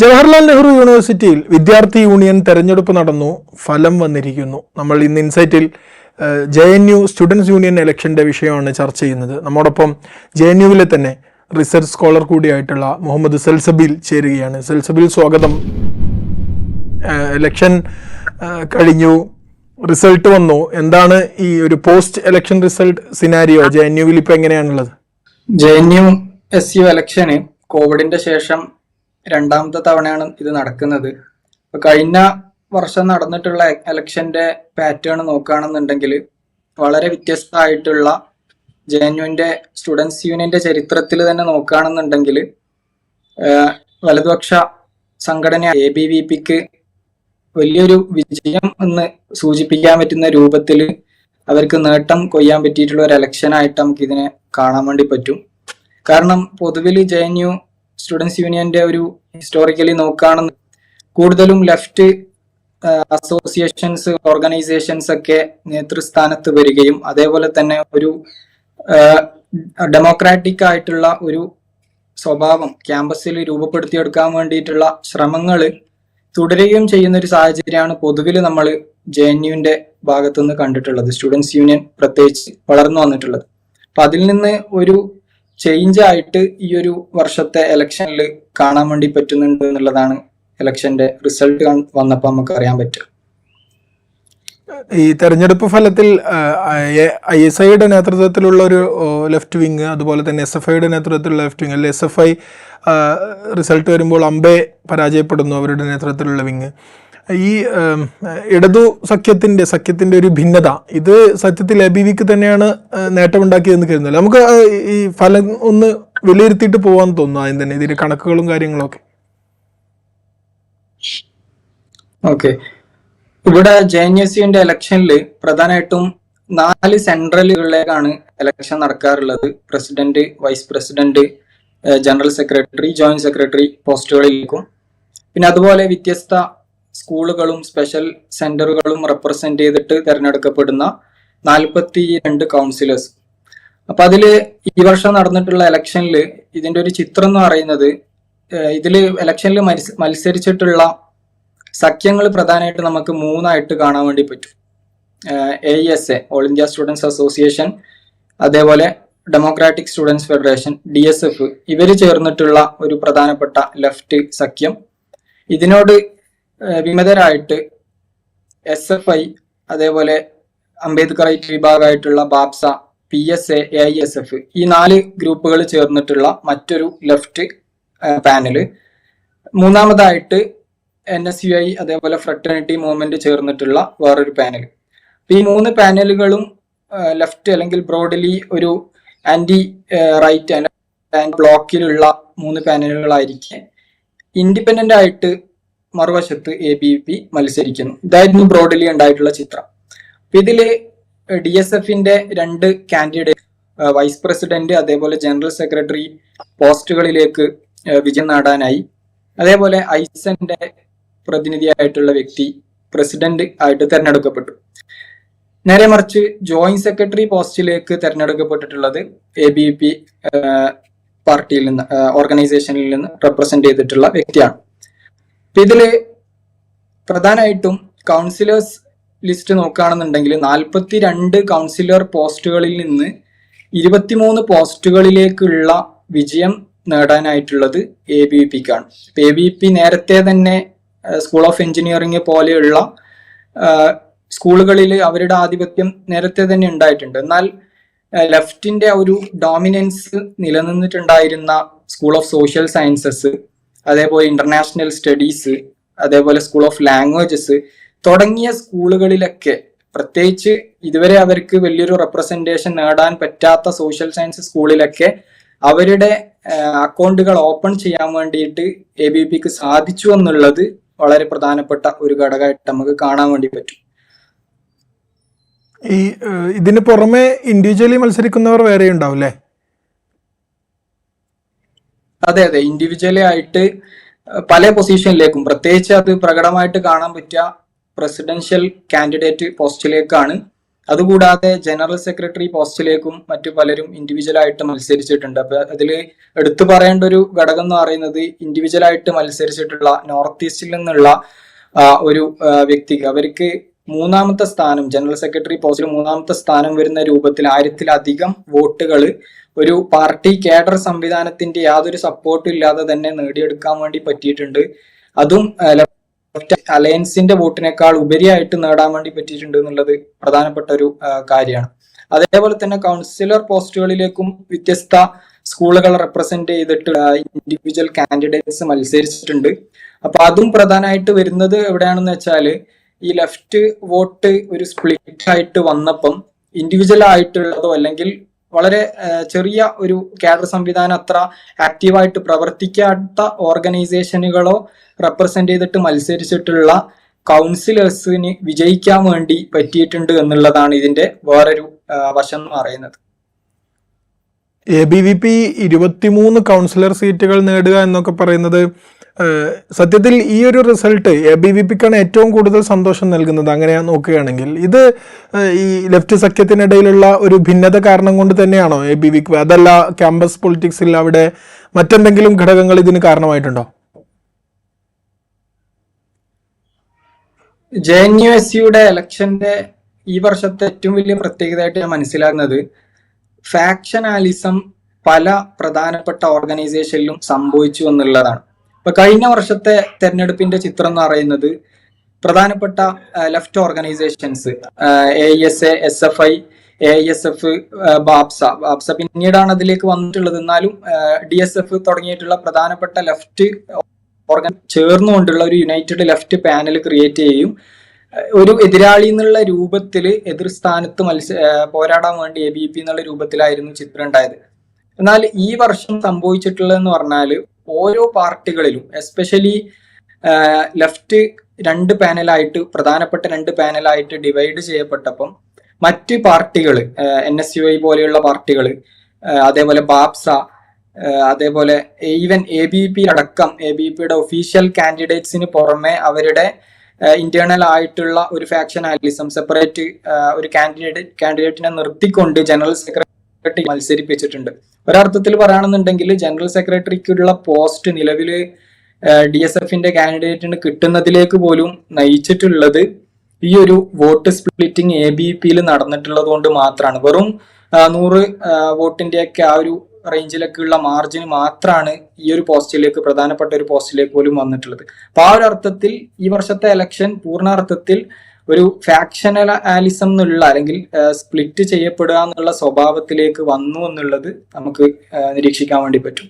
ജവഹർലാൽ നെഹ്റു യൂണിവേഴ്സിറ്റിയിൽ വിദ്യാർത്ഥി യൂണിയൻ തെരഞ്ഞെടുപ്പ് നടന്നു ഫലം വന്നിരിക്കുന്നു. നമ്മൾ ഇന്ന് ഇൻസൈറ്റിൽ J N U students union ഇലക്ഷന്റെ വിഷയമാണ് ചർച്ച ചെയ്യുന്നത്. നമ്മോടൊപ്പം ജെ എൻ യുവിലെ തന്നെ റിസർച്ച് സ്കോളർ കൂടിയായിട്ടുള്ള മുഹമ്മദ് സെൽസബിൽ ചേരുകയാണ്. സെൽസബിൽ സ്വാഗതം. ഇലക്ഷൻ കഴിഞ്ഞു റിസൾട്ട് വന്നു. എന്താണ് ഈ ഒരു post election result scenario? J N യുവിൽ ഇപ്പൊ എങ്ങനെയാണുള്ളത്? J N U S U ഇലക്ഷന് കോവിഡിന്റെ ശേഷം രണ്ടാമത്തെ തവണയാണ് ഇത് നടക്കുന്നത്. ഇപ്പൊ കഴിഞ്ഞ വർഷം നടന്നിട്ടുള്ള ഇലക്ഷന്റെ പാറ്റേൺ നോക്കുകയാണെന്നുണ്ടെങ്കിൽ വളരെ വ്യത്യസ്തമായിട്ടുള്ള ജെ എൻ യുവിന്റെ സ്റ്റുഡൻസ് യൂണിയന്റെ ചരിത്രത്തിൽ തന്നെ നോക്കുകയാണെന്നുണ്ടെങ്കിൽ വലതുപക്ഷ സംഘടന എ ബി വി പിക്ക് വലിയൊരു വിജയം എന്ന് സൂചിപ്പിക്കാൻ പറ്റുന്ന രൂപത്തിൽ അവർക്ക് നേട്ടം കൊയ്യാൻ പറ്റിയിട്ടുള്ള ഒരു ഇലക്ഷനായിട്ട് നമുക്ക് ഇതിനെ കാണാൻ വേണ്ടി പറ്റും. കാരണം പൊതുവിൽ ജെ എൻ യു സ്റ്റുഡൻസ് യൂണിയന്റെ ഒരു ഹിസ്റ്റോറിക്കലി നോക്കുകയാണെന്ന് കൂടുതലും ലെഫ്റ്റ് അസോസിയേഷൻസ് ഓർഗനൈസേഷൻസ് ഒക്കെ നേതൃസ്ഥാനത്ത് വരികയും അതേപോലെ തന്നെ ഒരു ഡെമോക്രാറ്റിക് ആയിട്ടുള്ള ഒരു സ്വഭാവം ക്യാമ്പസിൽ രൂപപ്പെടുത്തിയെടുക്കാൻ വേണ്ടിയിട്ടുള്ള ശ്രമങ്ങൾ തുടരുകയും ചെയ്യുന്ന ഒരു സാഹചര്യമാണ് പൊതുവിൽ നമ്മൾ ജെ എൻ യുവിന്റെ ഭാഗത്തുനിന്ന് കണ്ടിട്ടുള്ളത്. സ്റ്റുഡൻസ് യൂണിയൻ പ്രത്യേകിച്ച് വളർന്നു വന്നിട്ടുള്ളത്. അപ്പൊ അതിൽ നിന്ന് ഒരു ചേഞ്ച് ആയിട്ട് ഈ ഒരു വർഷത്തെ ഇലക്ഷനിൽ കാണാൻ വേണ്ടി പറ്റുന്നുണ്ട് എന്നുള്ളതാണ് ഇലക്ഷന്റെ റിസൾട്ട് വന്നപ്പോൾ നമുക്ക് അറിയാൻ പറ്റുക. ഈ തെരഞ്ഞെടുപ്പ് ഫലത്തിൽ ഐ എസ് ഐയുടെ നേതൃത്വത്തിലുള്ള ഒരു ലെഫ്റ്റ് വിങ് അതുപോലെ തന്നെ എസ് എഫ് ഐയുടെ നേതൃത്വത്തിലുള്ള ലെഫ്റ്റ് വിങ് അല്ലെങ്കിൽ എസ് എഫ് ഐ റിസൾട്ട് വരുമ്പോൾ അമ്പെ പരാജയപ്പെടുന്നു അവരുടെ നേതൃത്വത്തിലുള്ള വിങ് ഈ ഇടതു സഖ്യത്തിന്റെ സഖ്യത്തിന്റെ ഒരു ഭിന്നത ഇത് സത്യത്തിൽ എ ബി വിക്ക് തന്നെയാണ് നേട്ടമുണ്ടാക്കിയതെന്ന് കരുതുന്നില്ല. നമുക്ക് ഈ ഫലം ഒന്ന് വിലയിരുത്തിയിട്ട് പോകാൻ തോന്നുന്നു ആദ്യം തന്നെ ഇതിന്റെ കണക്കുകളും കാര്യങ്ങളൊക്കെ. ഓക്കെ. ഇവിടെ ജെ എൻ എസ് യുവിന്റെ ഇലക്ഷനിൽ പ്രധാനമായിട്ടും നാല് സെൻട്രലുകളിലേക്കാണ് ഇലക്ഷൻ നടക്കാറുള്ളത്. President vice president general secretary joint secretary പോസ്റ്റുകളിലേക്കും. പിന്നെ അതുപോലെ വ്യത്യസ്ത സ്കൂളുകളും സ്പെഷ്യൽ സെന്ററുകളും റെപ്രസെന്റ് ചെയ്തിട്ട് തിരഞ്ഞെടുക്കപ്പെടുന്ന നാൽപ്പത്തി രണ്ട് കൗൺസിലേഴ്സ് അപ്പൊ അതിൽ ഈ വർഷം നടന്നിട്ടുള്ള ഇലക്ഷനിൽ ഇതിന്റെ ഒരു ചിത്രം എന്ന് പറയുന്നത് ഇതിൽ ഇലക്ഷനിൽ മത്സരിച്ചിട്ടുള്ള സഖ്യങ്ങൾ പ്രധാനമായിട്ട് നമുക്ക് മൂന്നായിട്ട് കാണാൻ വേണ്ടി പറ്റും. A S A all India students association അതേപോലെ democratic students federation D S F ഇവർ ചേർന്നിട്ടുള്ള ഒരു പ്രധാനപ്പെട്ട ലെഫ്റ്റ് സഖ്യം. ഇതിനോട് വിമതരായിട്ട് എസ് എഫ് ഐ അതേപോലെ Ambedkarite വിഭാഗമായിട്ടുള്ള BAPSA P S A A S F ഈ നാല് ഗ്രൂപ്പുകൾ ചേർന്നിട്ടുള്ള മറ്റൊരു ലെഫ്റ്റ് പാനൽ. മൂന്നാമതായിട്ട് എൻ എസ് യു ഐ അതേപോലെ ഫ്രട്ടേണിറ്റി മൂവ്മെന്റ് ചേർന്നിട്ടുള്ള വേറൊരു പാനൽ ഈ മൂന്ന് പാനലുകളും ലെഫ്റ്റ് അല്ലെങ്കിൽ ബ്രോഡലി ഒരു ആന്റി റൈറ്റ് ബ്ലോക്കിലുള്ള മൂന്ന് പാനലുകളായിരിക്കെ. ഇൻഡിപെൻഡന്റ് ആയിട്ട് മറുവശത്ത് എ ബി പി മത്സരിക്കുന്നു. ഇതായിരുന്നു ബ്രോഡലി ഉണ്ടായിട്ടുള്ള ചിത്രം. അപ്പൊ ഇതിൽ ഡി എസ് എഫിന്റെ രണ്ട് കാൻഡിഡേറ്റ് വൈസ് പ്രസിഡന്റ് അതേപോലെ ജനറൽ സെക്രട്ടറി പോസ്റ്റുകളിലേക്ക് വിജയം നേടാനായി. അതേപോലെ ഐസന്റെ പ്രതിനിധിയായിട്ടുള്ള വ്യക്തി പ്രസിഡന്റ് ആയിട്ട് തെരഞ്ഞെടുക്കപ്പെട്ടു. നേരെ മറിച്ച് ജോയിന്റ് സെക്രട്ടറി പോസ്റ്റിലേക്ക് തെരഞ്ഞെടുക്കപ്പെട്ടിട്ടുള്ളത് എ ബി പി പാർട്ടിയിൽ നിന്ന് ഓർഗനൈസേഷനിൽ നിന്ന് റെപ്രസെന്റ് ചെയ്തിട്ടുള്ള വ്യക്തിയാണ്. ഇതിൽ പ്രധാനമായിട്ടും കൗൺസിലേഴ്സ് ലിസ്റ്റ് നോക്കുകയാണെന്നുണ്ടെങ്കിൽ നാൽപ്പത്തി രണ്ട് കൗൺസിലർ പോസ്റ്റുകളിൽ നിന്ന് ഇരുപത്തിമൂന്ന് പോസ്റ്റുകളിലേക്കുള്ള വിജയം നേടാനായിട്ടുള്ളത് എ ബി പിക്കാണ് എ ബി പി നേരത്തെ തന്നെ സ്കൂൾ ഓഫ് എഞ്ചിനീയറിംഗ് പോലെയുള്ള സ്കൂളുകളിൽ അവരുടെ ആധിപത്യം നേരത്തെ തന്നെ ഉണ്ടായിട്ടുണ്ട്. എന്നാൽ ലെഫ്റ്റിന്റെ ഒരു ഡോമിനൻസ് നിലനിന്നിട്ടുണ്ടായിരുന്ന സ്കൂൾ ഓഫ് സോഷ്യൽ സയൻസസ് അതേപോലെ ഇന്റർനാഷണൽ സ്റ്റഡീസ് അതേപോലെ സ്കൂൾ ഓഫ് ലാംഗ്വേജസ് തുടങ്ങിയ സ്കൂളുകളിലൊക്കെ പ്രത്യേകിച്ച് ഇതുവരെ അവർക്ക് വലിയൊരു റെപ്രസെന്റേഷൻ നേടാൻ പറ്റാത്ത സോഷ്യൽ സയൻസ് സ്കൂളിലൊക്കെ അവരുടെ അക്കൗണ്ടുകൾ ഓപ്പൺ ചെയ്യാൻ വേണ്ടിയിട്ട് എ ബി പിക്ക് സാധിച്ചു എന്നുള്ളത് വളരെ പ്രധാനപ്പെട്ട ഒരു ഘടകമായിട്ട് നമുക്ക് കാണാൻ വേണ്ടി പറ്റും. ഈ ഇതിന് പുറമെ ഇൻഡിവിജ്വലി മത്സരിക്കുന്നവർ വേറെ ഉണ്ടാവും അല്ലേ അതെ അതെ. ഇൻഡിവിജ്വലി ആയിട്ട് പല പൊസിഷനിലേക്കും പ്രത്യേകിച്ച് അത് പ്രകടമായിട്ട് കാണാൻ പറ്റിയ പ്രസിഡൻഷ്യൽ കാൻഡിഡേറ്റ് പോസ്റ്റിലേക്കാണ്. അതുകൂടാതെ ജനറൽ സെക്രട്ടറി പോസ്റ്റിലേക്കും മറ്റു പലരും ഇൻഡിവിജ്വൽ ആയിട്ട് മത്സരിച്ചിട്ടുണ്ട്. അപ്പൊ അതിൽ എടുത്തു പറയേണ്ട ഒരു ഘടകം എന്ന് പറയുന്നത് ഇൻഡിവിജ്വൽ ആയിട്ട് മത്സരിച്ചിട്ടുള്ള നോർത്ത് ഈസ്റ്റിൽ നിന്നുള്ള ഒരു വ്യക്തിക്ക് അവർക്ക് മൂന്നാമത്തെ സ്ഥാനം ജനറൽ സെക്രട്ടറി പോസ്റ്റിൽ മൂന്നാമത്തെ സ്ഥാനം വരുന്ന രൂപത്തിൽ ആയിരത്തിലധികം വോട്ടുകൾ ഒരു പാർട്ടി കേഡർ സംവിധാനത്തിന്റെ യാതൊരു സപ്പോർട്ടും ഇല്ലാതെ തന്നെ നേടിയെടുക്കാൻ വേണ്ടി പറ്റിയിട്ടുണ്ട്. അതും അലയൻസിന്റെ വോട്ടിനേക്കാൾ ഉപരിയായിട്ട് നേടാൻ വേണ്ടി പറ്റിയിട്ടുണ്ട് എന്നുള്ളത് പ്രധാനപ്പെട്ട ഒരു കാര്യമാണ്. അതേപോലെ തന്നെ കൗൺസിലർ പോസ്റ്റുകളിലേക്കും വ്യത്യസ്ത സ്കൂളുകൾ റെപ്രസെന്റ് ചെയ്തിട്ട് ഇൻഡിവിജ്വൽ കാൻഡിഡേറ്റ്സ് മത്സരിച്ചിട്ടുണ്ട്. അപ്പൊ അതും പ്രധാനമായിട്ട് വരുന്നത് എവിടെയാണെന്ന് വെച്ചാൽ ഈ ലെഫ്റ്റ് വോട്ട് ഒരു സ്പ്ലിറ്റ് ആയിട്ട് വന്നപ്പം ഇൻഡിവിജ്വൽ ആയിട്ടുള്ളതോ അല്ലെങ്കിൽ വളരെ ചെറിയ ഒരു കാഡർ സംവിധാനം അത്ര ആക്റ്റീവായിട്ട് പ്രവർത്തിക്കാത്ത ഓർഗനൈസേഷനുകളോ റെപ്രസെന്റ് ചെയ്തിട്ട് മത്സരിച്ചിട്ടുള്ള കൗൺസിലേഴ്സിന് വിജയിക്കാൻ വേണ്ടി പറ്റിയിട്ടുണ്ട് എന്നുള്ളതാണ് ഇതിന്റെ വേറൊരു വശം എന്ന് പറയുന്നത്. എ ബി വി പി ഇരുപത്തിമൂന്ന് കൗൺസിലർ സീറ്റുകൾ നേടുക എന്നൊക്കെ പറയുന്നത് സത്യത്തിൽ ഈ ഒരു റിസൾട്ട് എ ബി വി പിക്കാണ് ഏറ്റവും കൂടുതൽ സന്തോഷം നൽകുന്നത്. അങ്ങനെയാണ് നോക്കുകയാണെങ്കിൽ ഇത് ഈ ലെഫ്റ്റ് സഖ്യത്തിനിടയിലുള്ള ഒരു ഭിന്നത കാരണം കൊണ്ട് തന്നെയാണോ എ ബി വിക്ക് അതല്ല ക്യാമ്പസ് പൊളിറ്റിക്സിൽ അവിടെ മറ്റെന്തെങ്കിലും ഘടകങ്ങൾ ഇതിന് കാരണമായിട്ടുണ്ടോ? ജെ എൻ യു എസ് സിയുടെ ഇലക്ഷന്റെ ഈ വർഷത്തെ ഏറ്റവും വലിയ പ്രത്യേകതയായിട്ട് ഞാൻ മനസ്സിലാക്കുന്നത് ഫാക്ഷനാലിസം പല പ്രധാനപ്പെട്ട ഓർഗനൈസേഷനിലും സംഭവിച്ചു എന്നുള്ളതാണ്. ഇപ്പൊ കഴിഞ്ഞ വർഷത്തെ തെരഞ്ഞെടുപ്പിന്റെ ചിത്രം എന്ന് പറയുന്നത് പ്രധാനപ്പെട്ട left organisations A S A S F I A S F BAPSA. BAPSA പിന്നീടാണ് അതിലേക്ക് വന്നിട്ടുള്ളത്. എന്നാലും ഡി എസ് എഫ് തുടങ്ങിയിട്ടുള്ള പ്രധാനപ്പെട്ട ലെഫ്റ്റ് ഓർഗൻ ചേർന്നുകൊണ്ടുള്ള ഒരു യുണൈറ്റഡ് ലെഫ്റ്റ് പാനൽ ക്രിയേറ്റ് ചെയ്യും. ഒരു എതിരാളി എന്നുള്ള രൂപത്തിൽ എതിർ സ്ഥാനത്ത് മത്സ പോരാടാൻ വേണ്ടി എ ബി പി എന്നുള്ള രൂപത്തിലായിരുന്നു ചിത്രം ഉണ്ടായത്. എന്നാൽ ഈ വർഷം സംഭവിച്ചിട്ടുള്ളതെന്ന് പറഞ്ഞാൽ ഓരോ പാർട്ടികളിലും എസ്പെഷ്യലി ലെഫ്റ്റ് രണ്ട് പാനലായിട്ട് പ്രധാനപ്പെട്ട രണ്ട് പാനലായിട്ട് ഡിവൈഡ് ചെയ്യപ്പെട്ടപ്പം മറ്റ് പാർട്ടികൾ എൻ എസ് യു ഐ പോലെയുള്ള പാർട്ടികൾ അതേപോലെ ബാപ്സ അതേപോലെ ഈവൻ എ ബി പി അടക്കം എ ബി പിയുടെ ഒഫീഷ്യൽ കാൻഡിഡേറ്റ്സിന് പുറമെ അവരുടെ ഇന്റേണൽ ആയിട്ടുള്ള ഒരു ഫാക്ഷൻ ആലിസം സെപ്പറേറ്റ് ഒരു കാൻഡിഡേറ്റ് കാൻഡിഡേറ്റിനെ നിർത്തിക്കൊണ്ട് ജനറൽ സെക്രട്ടറി മത്സരിപ്പിച്ചിട്ടുണ്ട്. ഒരർത്ഥത്തിൽ പറയുകയാണെന്നുണ്ടെങ്കിൽ ജനറൽ സെക്രട്ടറിക്കുള്ള പോസ്റ്റ് നിലവിൽ ഡി എസ് എഫിന്റെ കാൻഡിഡേറ്റിന് കിട്ടുന്നതിലേക്ക് പോലും നയിച്ചിട്ടുള്ളത് ഈ ഒരു വോട്ട് സ്പ്ലിറ്റിംഗ് എ ബി പിയിൽ നടന്നിട്ടുള്ളത് കൊണ്ട് മാത്രമാണ്. വെറും നൂറ് വോട്ടിന്റെ ഒക്കെ ആ ഒരു റേഞ്ചിലൊക്കെയുള്ള മാർജിന് മാത്രമാണ് ഈ ഒരു പോസ്റ്റിലേക്ക് പ്രധാനപ്പെട്ട ഒരു പോസ്റ്റിലേക്ക് പോലും വന്നിട്ടുള്ളത്. അപ്പൊ ആ ഒരു അർത്ഥത്തിൽ ഈ വർഷത്തെ ഇലക്ഷൻ പൂർണാർത്ഥത്തിൽ ഒരു ഫാക്ഷനലിസം എന്നുള്ള അല്ലെങ്കിൽ സ്പ്ലിറ്റ് ചെയ്യപ്പെടുക എന്നുള്ള സ്വഭാവത്തിലേക്ക് വന്നു എന്നുള്ളത് നമുക്ക് നിരീക്ഷിക്കാൻ വേണ്ടി പറ്റും.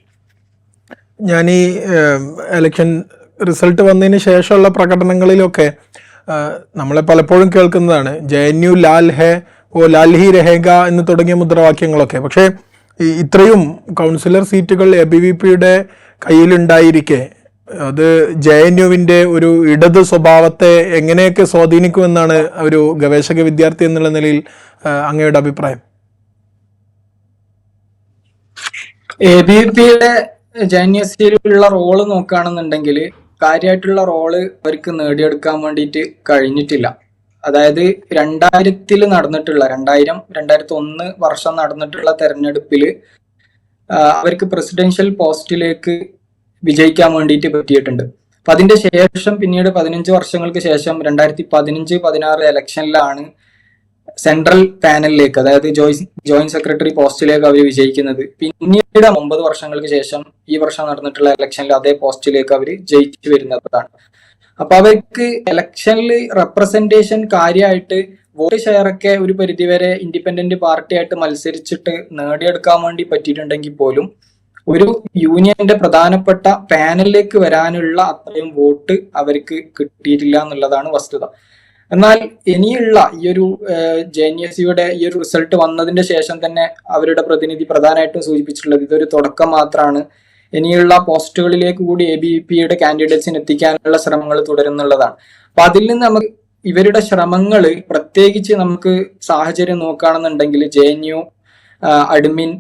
ഞാൻ ഈ എലക്ഷൻ റിസൾട്ട് വന്നതിന് ശേഷമുള്ള പ്രകടനങ്ങളിലൊക്കെ നമ്മളെ പലപ്പോഴും കേൾക്കുന്നതാണ്. ജെ എൻ യു ലാൽ ഹെ ഓ ലാൽ ഹി രഹേഗ എന്ന് തുടങ്ങിയ മുദ്രാവാക്യങ്ങളൊക്കെ. പക്ഷേ ഇത്രയും കൗൺസിലർ സീറ്റുകൾ എ ബി വി പിയുടെ കയ്യിലുണ്ടായിരിക്കെ അത് ജെ എൻ യുവിന്റെ ഒരു ഇടത് സ്വഭാവത്തെ എങ്ങനെയൊക്കെ സ്വാധീനിക്കുമെന്നാണ് ഒരു ഗവേഷക വിദ്യാർത്ഥി എന്നുള്ള നിലയിൽ അങ്ങയുടെ അഭിപ്രായം. എ ബി പിയുടെ ജൈന്യസിലുള്ള റോൾ നോക്കുകയാണെന്നുണ്ടെങ്കിൽ കാര്യമായിട്ടുള്ള റോൾ അവർക്ക് നേടിയെടുക്കാൻ വേണ്ടിയിട്ട് കഴിഞ്ഞിട്ടില്ല. അതായത് രണ്ടായിരത്തിൽ നടന്നിട്ടുള്ള രണ്ടായിരം രണ്ടായിരത്തി ഒന്ന് വർഷം നടന്നിട്ടുള്ള തെരഞ്ഞെടുപ്പിൽ അവർക്ക് പ്രസിഡൻഷ്യൽ പോസ്റ്റിലേക്ക് വിജയിക്കാൻ വേണ്ടിയിട്ട് പറ്റിയിട്ടുണ്ട്. അപ്പൊ അതിന്റെ ശേഷം പിന്നീട് പതിനഞ്ച് വർഷങ്ങൾക്ക് ശേഷം രണ്ടായിരത്തി പതിനഞ്ച് പതിനാറ് ഇലക്ഷനിലാണ് സെൻട്രൽ പാനലിലേക്ക് അതായത് ജോയിന്റ് ജോയിന്റ് സെക്രട്ടറി പോസ്റ്റിലേക്ക് അവർ വിജയിക്കുന്നത്. പിന്നീട് ഒമ്പത് വർഷങ്ങൾക്ക് ശേഷം ഈ വർഷം നടന്നിട്ടുള്ള ഇലക്ഷനിൽ അതേ പോസ്റ്റിലേക്ക് അവർ ജയിച്ചു വരുന്നതാണ്. അപ്പൊ അവർക്ക് ഇലക്ഷനിൽ റെപ്രസെന്റേഷൻ കാര്യമായിട്ട് വോട്ട് ഷെയറൊക്കെ ഒരു പരിധിവരെ ഇൻഡിപെൻഡന്റ് പാർട്ടിയായിട്ട് മത്സരിച്ചിട്ട് നേടിയെടുക്കാൻ വേണ്ടി പറ്റിയിട്ടുണ്ടെങ്കിൽ പോലും ഒരു യൂണിയന്റെ പ്രധാനപ്പെട്ട പാനലിലേക്ക് വരാനുള്ള അത്രയും വോട്ട് അവർക്ക് കിട്ടിയിട്ടില്ല എന്നുള്ളതാണ് വസ്തുത. എന്നാൽ ഇനിയുള്ള ഈ ഒരു ജെ എൻ എസ് സിയുടെ ഈ ഒരു റിസൾട്ട് വന്നതിന്റെ ശേഷം തന്നെ അവരുടെ പ്രതിനിധി പ്രധാനമായിട്ടും സൂചിപ്പിച്ചിട്ടുള്ളത് ഇതൊരു തുടക്കം മാത്രമാണ്. ഇനിയുള്ള പോസ്റ്റുകളിലേക്ക് കൂടി എ ബി പിയുടെ കാൻഡിഡേറ്റ്സിന് എത്തിക്കാനുള്ള ശ്രമങ്ങൾ തുടരുന്നുള്ളതാണ്. അപ്പൊ അതിൽ നിന്ന് നമുക്ക് ഇവരുടെ ശ്രമങ്ങൾ പ്രത്യേകിച്ച് നമുക്ക് സാഹചര്യം നോക്കുകയാണെന്നുണ്ടെങ്കിൽ ജെ എൻ യു അഡ്മിൻ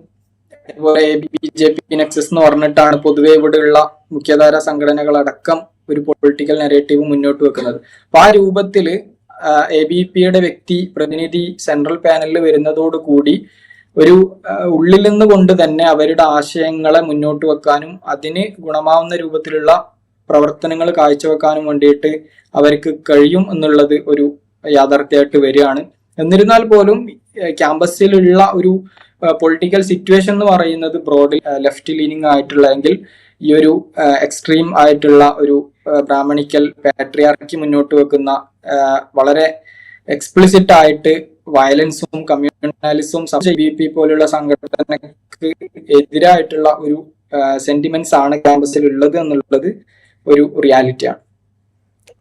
അതുപോലെ ബി ജെ പി നെക്സസ് എന്ന് പറഞ്ഞിട്ടാണ് പൊതുവെ ഇവിടെയുള്ള മുഖ്യധാര സംഘടനകളടക്കം ഒരു പൊളിറ്റിക്കൽ നെറേറ്റീവ് മുന്നോട്ട് വെക്കുന്നത്. അപ്പൊ ആ രൂപത്തിൽ എ ബി പിയുടെ വ്യക്തി പ്രതിനിധി സെൻട്രൽ പാനലിൽ വരുന്നതോടുകൂടി ഒരു ഉള്ളിൽ നിന്ന് കൊണ്ട് തന്നെ അവരുടെ ആശയങ്ങളെ മുന്നോട്ട് വെക്കാനും അതിന് ഗുണമാവുന്ന രൂപത്തിലുള്ള പ്രവർത്തനങ്ങൾ കാഴ്ചവെക്കാനും വേണ്ടിയിട്ട് അവർക്ക് കഴിയും എന്നുള്ളത് ഒരു യാഥാർത്ഥ്യമായിട്ട് വരികയാണ്. എന്നിരുന്നാൽ പോലും ക്യാമ്പസിലുള്ള ഒരു പൊളിറ്റിക്കൽ സിറ്റുവേഷൻ എന്ന് പറയുന്നത് ബ്രോഡ് ലെഫ്റ്റ് ലീനിങ് ആയിട്ടുള്ള എങ്കിൽ ഈ ഒരു എക്സ്ട്രീം ആയിട്ടുള്ള ഒരു ബ്രാഹ്മണിക്കൽ പാട്രിയാർക്കി മുന്നോട്ട് വെക്കുന്ന വളരെ എക്സ്പ്ലിസിറ്റ് ആയിട്ട് വയലൻസും കമ്മ്യൂണലിസും ബി പി പോലുള്ള സംഘടനക്ക് എതിരായിട്ടുള്ള ഒരു സെന്റിമെന്റ്സ് ആണ് ക്യാമ്പസിൽ ഉള്ളത് എന്നുള്ളത് ഒരു റിയാലിറ്റിയാണ്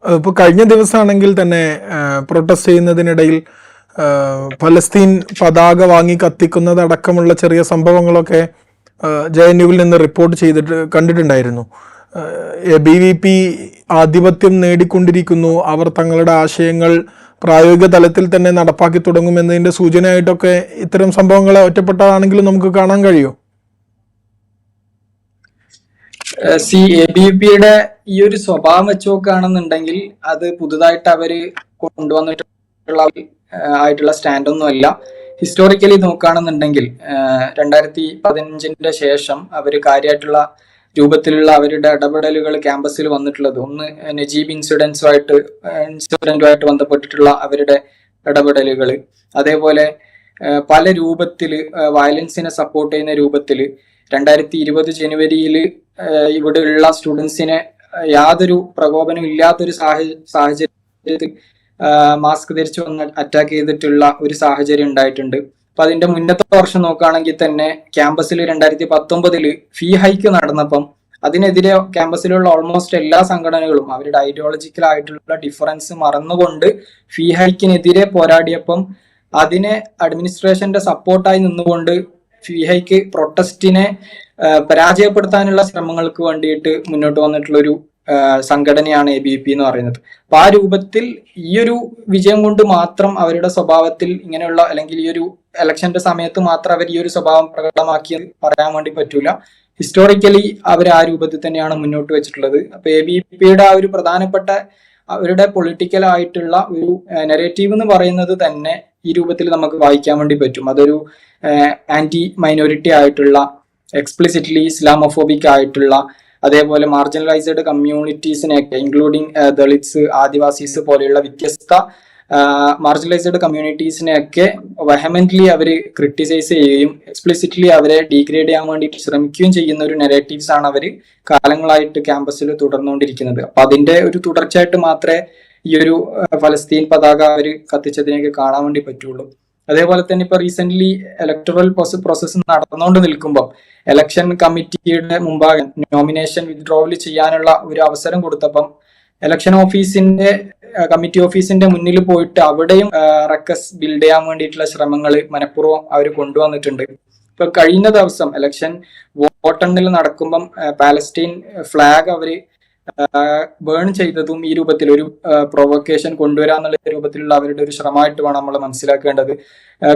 ഇപ്പോൾ കഴിഞ്ഞ ദിവസമാണെങ്കിൽ തന്നെ പ്രൊട്ടസ്റ്റ് ചെയ്യുന്നതിനിടയിൽ ഫലസ്തീൻ പതാക വാങ്ങി കത്തിക്കുന്നത് അടക്കമുള്ള ചെറിയ സംഭവങ്ങളൊക്കെ ജെ എൻ യുവിൽ നിന്ന് റിപ്പോർട്ട് ചെയ്തിട്ട് കണ്ടിട്ടുണ്ടായിരുന്നു. ബി വി പി ആധിപത്യം നേടിക്കൊണ്ടിരിക്കുന്നു. അവർ തങ്ങളുടെ ആശയങ്ങൾ പ്രായോഗിക തലത്തിൽ തന്നെ നടപ്പാക്കി തുടങ്ങുമെന്നതിന്റെ സൂചനയായിട്ടൊക്കെ ഇത്തരം സംഭവങ്ങളെ ഒറ്റപ്പെട്ടതാണെങ്കിലും നമുക്ക് കാണാൻ കഴിയുമോ സി എ ബി പിയുടെ ഈ ഒരു സ്വഭാവം വെച്ച് നോക്കുകയാണെന്നുണ്ടെങ്കിൽ അത് പുതുതായിട്ട് അവർ കൊണ്ടുവന്നിട്ടുള്ള ആയിട്ടുള്ള സ്റ്റാൻഡ് ഒന്നുമല്ല ഹിസ്റ്റോറിക്കലി നോക്കുകയാണെന്നുണ്ടെങ്കിൽ രണ്ടായിരത്തി പതിനഞ്ചിന്റെ ശേഷം അവർ കാര്യമായിട്ടുള്ള രൂപത്തിലുള്ള അവരുടെ ഇടപെടലുകൾ ക്യാമ്പസിൽ വന്നിട്ടുള്ളത്. ഒന്ന് നജീബ് ഇൻസിഡൻസുമായിട്ട് ഇൻസിഡന്റുമായിട്ട് ബന്ധപ്പെട്ടിട്ടുള്ള അവരുടെ ഇടപെടലുകൾ. അതേപോലെ പല രൂപത്തിൽ വയലൻസിനെ സപ്പോർട്ട് ചെയ്യുന്ന രൂപത്തിൽ രണ്ടായിരത്തി ഇരുപത് ജനുവരിയിൽ ഇവിടെയുള്ള സ്റ്റുഡൻസിനെ യാതൊരു പ്രകോപനം ഇല്ലാത്തൊരു സാഹച- സാഹചര്യത്തിൽ മാസ്ക് ധരിച്ചു വന്ന് അറ്റാക്ക് ചെയ്തിട്ടുള്ള ഒരു സാഹചര്യം ഉണ്ടായിട്ടുണ്ട്. അപ്പൊ അതിന്റെ മുന്നത്തെ വർഷം നോക്കുകയാണെങ്കിൽ തന്നെ ക്യാമ്പസിൽ രണ്ടായിരത്തി പത്തൊമ്പതിൽ ഫീ ഹൈക്ക് നടന്നപ്പം അതിനെതിരെ ക്യാമ്പസിലുള്ള ഓൾമോസ്റ്റ് എല്ലാ സംഘടനകളും അവരുടെ ഐഡിയോളജിക്കൽ ആയിട്ടുള്ള ഡിഫറൻസ് മറന്നുകൊണ്ട് ഫീ ഹൈക്കിനെതിരെ പോരാടിയപ്പം അതിനെ അഡ്മിനിസ്ട്രേഷന്റെ സപ്പോർട്ടായി നിന്നുകൊണ്ട് ഫീ ഹൈക്ക് പ്രൊട്ടസ്റ്റിനെ പരാജയപ്പെടുത്താനുള്ള ശ്രമങ്ങൾക്ക് വേണ്ടിയിട്ട് മുന്നോട്ട് വന്നിട്ടുള്ള ഒരു സംഘടനയാണ് എ ബി പി എന്ന് പറയുന്നത്. അപ്പൊ ആ രൂപത്തിൽ ഈയൊരു വിജയം കൊണ്ട് മാത്രം അവരുടെ സ്വഭാവത്തിൽ ഇങ്ങനെയുള്ള അല്ലെങ്കിൽ ഈ ഒരു ഇലക്ഷന്റെ സമയത്ത് മാത്രം അവർ ഈ ഒരു സ്വഭാവം പ്രകടമാക്കി പറയാൻ വേണ്ടി പറ്റൂല. ഹിസ്റ്റോറിക്കലി അവർ ആ രൂപത്തിൽ തന്നെയാണ് മുന്നോട്ട് വെച്ചിട്ടുള്ളത്. അപ്പൊ എ ബി പിയുടെ ആ ഒരു പ്രധാനപ്പെട്ട അവരുടെ പൊളിറ്റിക്കൽ ആയിട്ടുള്ള ഒരു നെറേറ്റീവ് എന്ന് പറയുന്നത് തന്നെ ഈ രൂപത്തിൽ നമുക്ക് വായിക്കാൻ വേണ്ടി പറ്റും. അതൊരു ആന്റി മൈനോറിറ്റി ആയിട്ടുള്ള എക്സ്പ്ലിസിറ്റ്ലി ഇസ്ലാമോഫോബിക് ആയിട്ടുള്ള അതേപോലെ മാർജിനലൈസ്ഡ് കമ്മ്യൂണിറ്റീസിനെയൊക്കെ ഇൻക്ലൂഡിങ് ദളിത്സ് ആദിവാസീസ് പോലെയുള്ള വ്യത്യസ്ത മാർജിനലൈസ്ഡ് കമ്മ്യൂണിറ്റീസിനെയൊക്കെ വെഹമെന്റ്ലി അവർ ക്രിട്ടിസൈസ് ചെയ്യുകയും എക്സ്പ്ലിസിറ്റ്ലി അവരെ ഡീഗ്രേഡ് ചെയ്യാൻ വേണ്ടിയിട്ട് ശ്രമിക്കുകയും ചെയ്യുന്ന ഒരു നെറേറ്റീവ്സ് ആണ് അവർ കാലങ്ങളായിട്ട് ക്യാമ്പസിൽ തുടർന്നുകൊണ്ടിരിക്കുന്നത്. അപ്പൊ അതിന്റെ ഒരു തുടർച്ചയായിട്ട് മാത്രമേ ഈ ഒരു ഫലസ്തീൻ പതാക അവർ കത്തിച്ചതിനെയൊക്കെ കാണാൻ വേണ്ടി പറ്റുള്ളൂ. അതേപോലെ തന്നെ ഇപ്പൊ റീസെന്റ് ഇലക്ടറൽ പ്രോസസ്സ് നടന്നുകൊണ്ട് നിൽക്കുമ്പോൾ ഇലക്ഷൻ കമ്മിറ്റിയുടെ മുമ്പാകെ നോമിനേഷൻ വിഡ്രോവൽ ചെയ്യാനുള്ള ഒരു അവസരം കൊടുത്തപ്പം ഇലക്ഷൻ ഓഫീസിന്റെ കമ്മിറ്റി ഓഫീസിന്റെ മുന്നിൽ പോയിട്ട് അവിടെയും റക്കസ് ബിൽഡ് ചെയ്യാൻ വേണ്ടിയിട്ടുള്ള ശ്രമങ്ങൾ മനഃപൂർവം അവർ കൊണ്ടുവന്നിട്ടുണ്ട്. ഇപ്പൊ കഴിഞ്ഞ ദിവസം ഇലക്ഷൻ വോട്ടെണ്ണൽ നടക്കുമ്പം പാലസ്റ്റീൻ ഫ്ലാഗ് അവർ ബേൺ ചെയ്തതും ഈ രൂപത്തിൽ ഒരു പ്രൊവോക്കേഷൻ കൊണ്ടുവരാന്നുള്ള രൂപത്തിലുള്ള അവരുടെ ഒരു ശ്രമമായിട്ട് വേണം നമ്മൾ മനസ്സിലാക്കേണ്ടത്.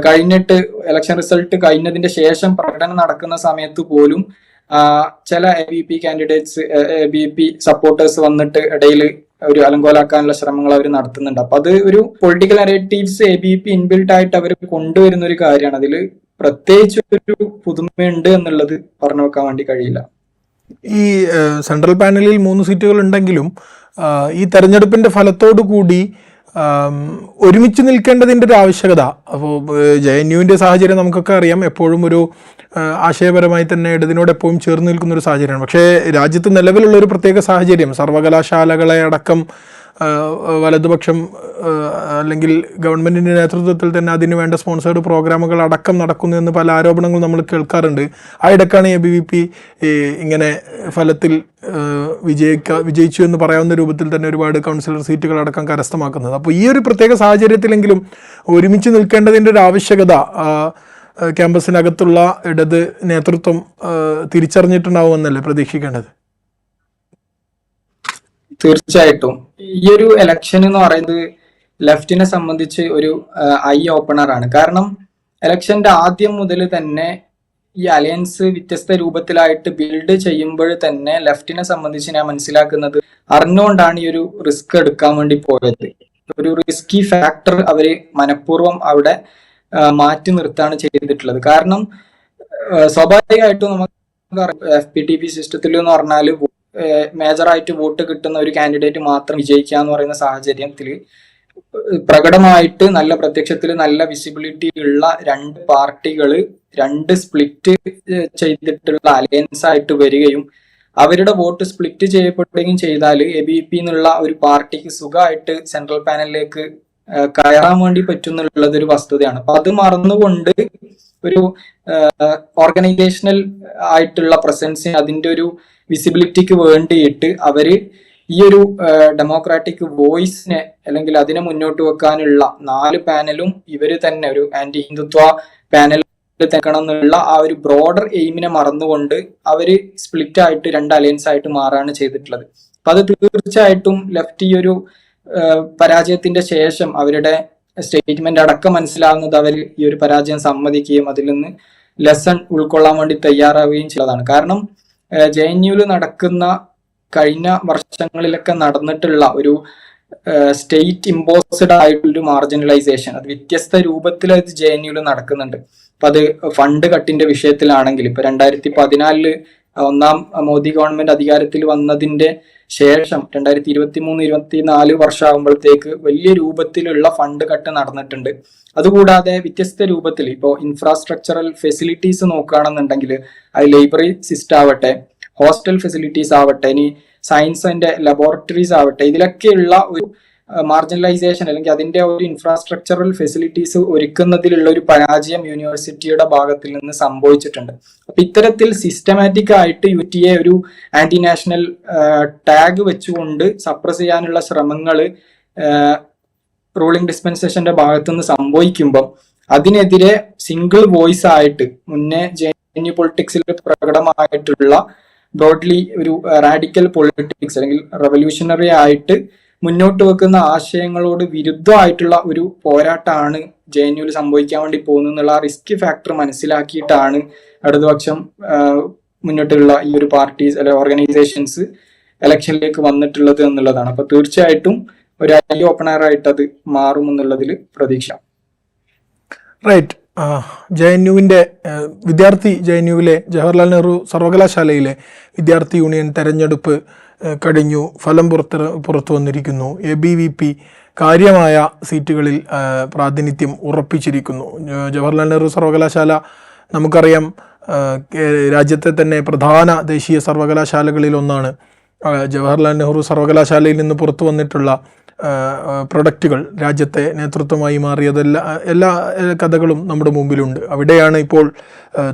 കഴിഞ്ഞിട്ട് ഇലക്ഷൻ റിസൾട്ട് കഴിഞ്ഞതിന്റെ ശേഷം പ്രകടനം നടക്കുന്ന സമയത്ത് പോലും ചില A B P candidates A B P supporters വന്നിട്ട് ഇടയിൽ ഒരു അലങ്കോലാക്കാനുള്ള ശ്രമങ്ങൾ അവർ നടത്തുന്നുണ്ട്. അപ്പൊ അത് ഒരു political narratives A B P inbuilt ആയിട്ട് അവർ കൊണ്ടുവരുന്ന ഒരു കാര്യമാണ്. അതിൽ പ്രത്യേകിച്ച് ഒരു പുതുമയുണ്ട് എന്നുള്ളത് പറഞ്ഞു വെക്കാൻ വേണ്ടി കഴിയില്ല. ഈ സെൻട്രൽ പാനലിൽ മൂന്ന് സീറ്റുകൾ ഉണ്ടെങ്കിലും ഈ തെരഞ്ഞെടുപ്പിന്റെ ഫലത്തോടു കൂടി ഒരുമിച്ച് നിൽക്കേണ്ടതിന്റെ ഒരു ആവശ്യകത. അപ്പോൾ ജെ എൻ യുവിന്റെ സാഹചര്യം നമുക്കൊക്കെ അറിയാം. എപ്പോഴും ഒരു ആശയപരമായി തന്നെ ഇടതിനോട് എപ്പോഴും ചേർന്ന് നിൽക്കുന്ന ഒരു സാഹചര്യമാണ്. പക്ഷേ രാജ്യത്ത് നിലവിലുള്ള ഒരു പ്രത്യേക സാഹചര്യം സർവകലാശാലകളെ അടക്കം വലതുപക്ഷം അല്ലെങ്കിൽ ഗവൺമെന്റിന്റെ നേതൃത്വത്തിൽ തന്നെ അതിന് വേണ്ട സ്പോൺസേർഡ് പ്രോഗ്രാമുകൾ അടക്കം നടക്കുന്നു എന്ന് പല ആരോപണങ്ങളും നമ്മൾ കേൾക്കാറുണ്ട്. ആ ഇടക്കാണ് എ ബി വി പി ഇങ്ങനെ ഫലത്തിൽ വിജയിക്ക വിജയിച്ചു എന്ന് പറയാവുന്ന രൂപത്തിൽ തന്നെ ഒരുപാട് കൗൺസിലർ സീറ്റുകൾ അടക്കം കരസ്ഥമാക്കുന്നത്. അപ്പോൾ ഈ ഒരു പ്രത്യേക സാഹചര്യത്തിലെങ്കിലും ഒരുമിച്ച് നിൽക്കേണ്ടതിന്റെ ഒരു ആവശ്യകത ക്യാമ്പസിനകത്തുള്ള ഇടത് നേതൃത്വം തിരിച്ചറിഞ്ഞിട്ടുണ്ടാവുമെന്നല്ലേ പ്രതീക്ഷിക്കേണ്ടത്? തീർച്ചയായിട്ടും. ഈ ഒരു എലക്ഷൻ എന്ന് പറയുന്നത് ലെഫ്റ്റിനെ സംബന്ധിച്ച് ഒരു ഐ ഓപ്പണർ ആണ്. കാരണം എലക്ഷന്റെ ആദ്യം മുതൽ തന്നെ ഈ അലയൻസ് വ്യത്യസ്ത രൂപത്തിലായിട്ട് ബിൽഡ് ചെയ്യുമ്പോൾ തന്നെ ലെഫ്റ്റിനെ സംബന്ധിച്ച് ഞാൻ മനസ്സിലാക്കുന്നത് അറിഞ്ഞുകൊണ്ടാണ് ഈ ഒരു റിസ്ക് എടുക്കാൻ വേണ്ടി പോയത്. ഒരു റിസ്കി ഫാക്ടർ അവർ മനഃപൂർവം അവിടെ മാറ്റി നിർത്താണ് ചെയ്തിട്ടുള്ളത്. കാരണം സ്വാഭാവികമായിട്ടും നമുക്ക് എഫ് പി ടി പി സിസ്റ്റത്തിൽ എന്ന് പറഞ്ഞാൽ മേജറായിട്ട് വോട്ട് കിട്ടുന്ന ഒരു കാൻഡിഡേറ്റ് മാത്രം വിജയിക്കുക എന്ന് പറയുന്ന സാഹചര്യത്തിൽ പ്രകടമായിട്ട് നല്ല പ്രത്യക്ഷത്തിൽ നല്ല വിസിബിലിറ്റി ഉള്ള രണ്ട് പാർട്ടികൾ രണ്ട് സ്പ്ലിറ്റ് ചെയ്തിട്ടുള്ള അലയൻസ് ആയിട്ട് വരികയും അവരുടെ വോട്ട് സ്പ്ലിറ്റ് ചെയ്യപ്പെടുകയും ചെയ്താൽ എ ബി പി എന്നുള്ള ഒരു പാർട്ടിക്ക് സുഖമായിട്ട് സെൻട്രൽ പാനലിലേക്ക് കയറാൻ വേണ്ടി പറ്റുന്നുള്ളത് ഒരു വസ്തുതയാണ്. അപ്പൊ അത് മറന്നുകൊണ്ട് ഒരു ഓർഗനൈസേഷണൽ ആയിട്ടുള്ള പ്രസൻസിന് അതിന്റെ ഒരു വിസിബിലിറ്റിക്ക് വേണ്ടിയിട്ട് അവർ ഈ ഒരു ഡെമോക്രാറ്റിക് വോയിസിനെ അല്ലെങ്കിൽ അതിനെ മുന്നോട്ട് വെക്കാനുള്ള നാല് പാനലും ഇവർ തന്നെ ഒരു ആന്റി ഹിന്ദുത്വ പാനൽ തെക്കണം എന്നുള്ള ആ ഒരു ബ്രോഡർ എയിമിനെ മറന്നുകൊണ്ട് അവർ സ്പ്ലിറ്റ് ആയിട്ട് രണ്ട് അലയൻസ് ആയിട്ട് മാറാണ് ചെയ്തിട്ടുള്ളത്. അപ്പൊ അത് തീർച്ചയായിട്ടും ലെഫ്റ്റ് ഈ ഒരു പരാജയത്തിന്റെ ശേഷം അവരുടെ സ്റ്റേറ്റ്മെന്റ് അടക്കം മനസ്സിലാവുന്നത് അവർ ഈ ഒരു പരാജയം സമ്മതിക്കുകയും അതിൽ നിന്ന് ലെസൺ ഉൾക്കൊള്ളാൻ വേണ്ടി തയ്യാറാവുകയും ചെയ്തതാണ്. കാരണം ജെ എൻ യുവിൽ നടക്കുന്ന കഴിഞ്ഞ വർഷങ്ങളിലൊക്കെ നടന്നിട്ടുള്ള ഒരു സ്റ്റേറ്റ് ഇമ്പോസ്ഡ് ആയിട്ടുള്ളൊരു മാർജിനലൈസേഷൻ അത് വ്യത്യസ്ത രൂപത്തിൽ അത് ജെ എൻ യുവിൽ നടക്കുന്നുണ്ട്. അപ്പൊ അത് ഫണ്ട് കട്ടിന്റെ വിഷയത്തിലാണെങ്കിൽ ഇപ്പൊ രണ്ടായിരത്തി പതിനാലിൽ ഒന്നാം മോദി ഗവൺമെന്റ് അധികാരത്തിൽ വന്നതിന്റെ ശേഷം രണ്ടായിരത്തി ഇരുപത്തി മൂന്ന് ഇരുപത്തി നാല് വർഷമാകുമ്പോഴത്തേക്ക് വലിയ രൂപത്തിലുള്ള ഫണ്ട് കട്ട് നടന്നിട്ടുണ്ട്. അതുകൂടാതെ വ്യത്യസ്ത രൂപത്തിൽ ഇപ്പോൾ ഇൻഫ്രാസ്ട്രക്ചറൽ ഫെസിലിറ്റീസ് നോക്കുകയാണെന്നുണ്ടെങ്കിൽ അത് ലൈബ്രറി സിസ്റ്റം ആവട്ടെ ഹോസ്റ്റൽ ഫെസിലിറ്റീസ് ആവട്ടെ ഇനി സയൻസിന്റെ ലബോറട്ടറീസ് ആവട്ടെ ഇതിലൊക്കെയുള്ള ഒരു മാർജിനലൈസേഷൻ അല്ലെങ്കിൽ അതിന്റെ ഒരു ഇൻഫ്രാസ്ട്രക്ചറൽ ഫെസിലിറ്റീസ് ഒരുക്കുന്നതിലുള്ള ഒരു പരാജയം യൂണിവേഴ്സിറ്റിയുടെ ഭാഗത്തിൽ നിന്ന് സംഭവിച്ചിട്ടുണ്ട്. അപ്പൊ ഇത്തരത്തിൽ സിസ്റ്റമാറ്റിക് ആയിട്ട് യു ടി എ ഒരു ആന്റി നാഷണൽ ടാഗ് വെച്ചുകൊണ്ട് സപ്രസ് ചെയ്യാനുള്ള ശ്രമങ്ങൾ റൂളിംഗ് ഡിസ്പെൻസേഷന്റെ ഭാഗത്തുനിന്ന് സംഭവിക്കുമ്പം അതിനെതിരെ സിംഗിൾ വോയിസ് ആയിട്ട് മുന്നേ ജെന്യു പൊളിറ്റിക്സിൽ പ്രകടമായിട്ടുള്ള ബ്രോഡ്ലി ഒരു റാഡിക്കൽ പൊളിറ്റിക്സ് അല്ലെങ്കിൽ റവല്യൂഷണറി ആയിട്ട് മുന്നോട്ട് വെക്കുന്ന ആശയങ്ങളോട് വിരുദ്ധമായിട്ടുള്ള ഒരു പോരാട്ടമാണ് ജെ എൻ യുവിൽ സംഭവിക്കാൻ വേണ്ടി പോകുന്നു എന്നുള്ള റിസ്ക് ഫാക്ടർ മനസ്സിലാക്കിയിട്ടാണ് ഇടതുപക്ഷം മുന്നോട്ടുള്ള ഈ ഒരു പാർട്ടീസ് അല്ലെ ഓർഗനൈസേഷൻസ് ഇലക്ഷനിലേക്ക് വന്നിട്ടുള്ളത് എന്നുള്ളതാണ്. അപ്പൊ തീർച്ചയായിട്ടും ഒരു ഐ ഓപ്പണർ ആയിട്ട് അത് മാറുമെന്നുള്ളതിൽ പ്രതീക്ഷ. റൈറ്റ് ജെ എൻ യുവിന്റെ വിദ്യാർത്ഥി ജെ എൻ യുവിലെ ജവഹർലാൽ നെഹ്റു സർവകലാശാലയിലെ വിദ്യാർത്ഥി യൂണിയൻ തെരഞ്ഞെടുപ്പ് കഴിഞ്ഞു. ഫലം പുറത്ത് പുറത്തു വന്നിരിക്കുന്നു. എ ബി വി പി കാര്യമായ സീറ്റുകളിൽ പ്രാതിനിധ്യം ഉറപ്പിച്ചിരിക്കുന്നു. ജവഹർലാൽ നെഹ്റു സർവകലാശാല നമുക്കറിയാം രാജ്യത്തെ തന്നെ പ്രധാന ദേശീയ സർവകലാശാലകളിൽ ഒന്നാണ്. ജവഹർലാൽ നെഹ്റു സർവകലാശാലയിൽ നിന്ന് പുറത്തു വന്നിട്ടുള്ള പ്രൊഡക്റ്റുകൾ രാജ്യത്തെ നേതൃത്വമായി മാറിയതെല്ലാ എല്ലാ കഥകളും നമ്മുടെ മുമ്പിലുണ്ട്. അവിടെയാണ് ഇപ്പോൾ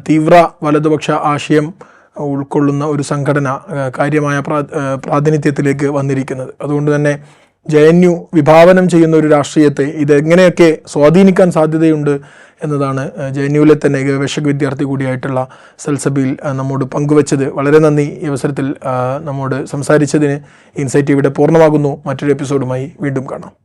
തീവ്ര വലതുപക്ഷ ആശയം ഉൾക്കൊള്ളുന്ന ഒരു സംഘടന കാര്യമായ പ്രാ- പ്രാതിനിധ്യത്തിലേക്ക് വന്നിരിക്കുന്നത്. അതുകൊണ്ട് തന്നെ ജെ എൻ യു വിഭാവനം ചെയ്യുന്ന ഒരു രാഷ്ട്രീയത്തെ ഇതെങ്ങനെയൊക്കെ സ്വാധീനിക്കാൻ സാധ്യതയുണ്ട് എന്നതാണ് ജെ എൻ യുവിലെ തന്നെ ഗവേഷക വിദ്യാർത്ഥി കൂടിയായിട്ടുള്ള സെൽസബിയിൽ നമ്മോട് പങ്കുവച്ചത്. വളരെ നന്ദി ഈ അവസരത്തിൽ നമ്മോട് സംസാരിച്ചതിന്. ഇൻസൈറ്റ് ഇവിടെ പൂർണമാകുന്നു. മറ്റൊരു എപ്പിസോഡുമായി വീണ്ടും കാണാം.